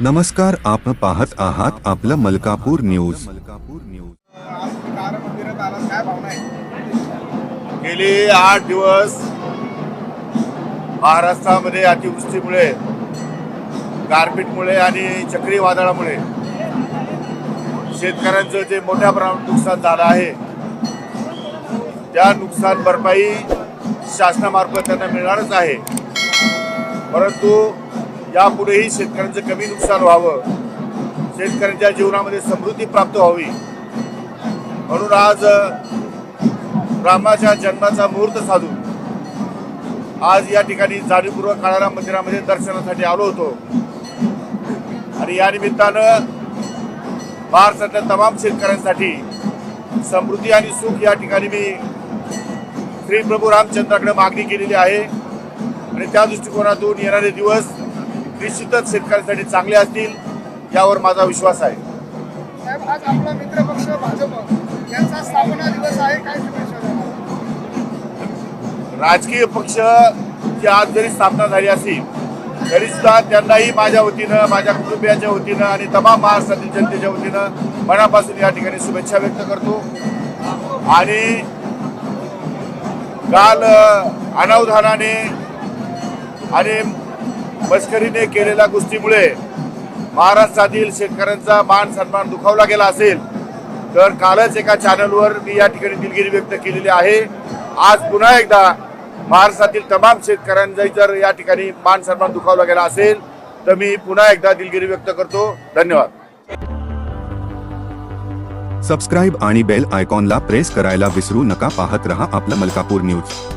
नमस्कार आपण पाहत आहात आपलं मलकापूर न्यूज. मलकापूर न्यूज कार काय आठ दिवस महाराष्ट्रामध्ये अतिवृष्टीमुळे गारपीटमुळे आणि चक्रीवादळामुळे शेतकऱ्यांचं जे मोठ्या प्रमाणात नुकसान झालं आहे त्या नुकसान भरपाई शासनामार्फत त्यांना मिळणारच आहे. परंतु यापुढेही शेतकऱ्यांचं कमी नुकसान व्हावं. शेतकऱ्यांच्या जीवनामध्ये समृद्धी प्राप्त व्हावी. म्हणून आज रामाच्या जन्माचा मुहूर्त साधून आज या ठिकाणी जाणीवपूर्वक काळाराम मंदिरामध्ये दर्शनासाठी आलो होतो. आणि या निमित्तानं महाराष्ट्रातल्या तमाम शेतकऱ्यांसाठी समृद्धी आणि सुख या ठिकाणी मी श्री प्रभू रामचंद्राकडे मागणी केलेली आहे. आणि त्या दृष्टिकोनातून येणारे दिवस निश्चितच शेतकऱ्यांसाठी चांगले असतील यावर माझा विश्वास आहे साहेब आज आपला मित्रपक्ष भाजप यांचा स्थापना दिवस आहे काय? राजकीय पक्षची आज जरी स्थापना झाली असली तरी सुद्धा त्यांनाही माझ्या वतीनं माझ्या कुटुंबियाच्या वतीनं आणि तमाम महाराष्ट्रातील जनतेच्या वतीनं मनापासून या ठिकाणी शुभेच्छा व्यक्त करतो आणि काल अनावधानाने आणि मस्करीने केलेल्या गोष्टीमुळे महाराष्ट्रातील शेतकऱ्यांचा मान सन्मान दुखावला गेला असेल तर कालच एका चॅनलवर मी या ठिकाणी दिलगिरी व्यक्त केलेली आहे. आज पुन्हा एकदा महाराष्ट्रातील तमाम शेतकऱ्यांचा जर या ठिकाणी मान सन्मान दुखावला गेला असेल तर मी पुन्हा एकदा दिलगिरी व्यक्त करतो. धन्यवाद. सबस्क्राईब आणि बेल आयकॉनला प्रेस करायला विसरू नका. पाहत रहा आपलं मलकापूर न्यूज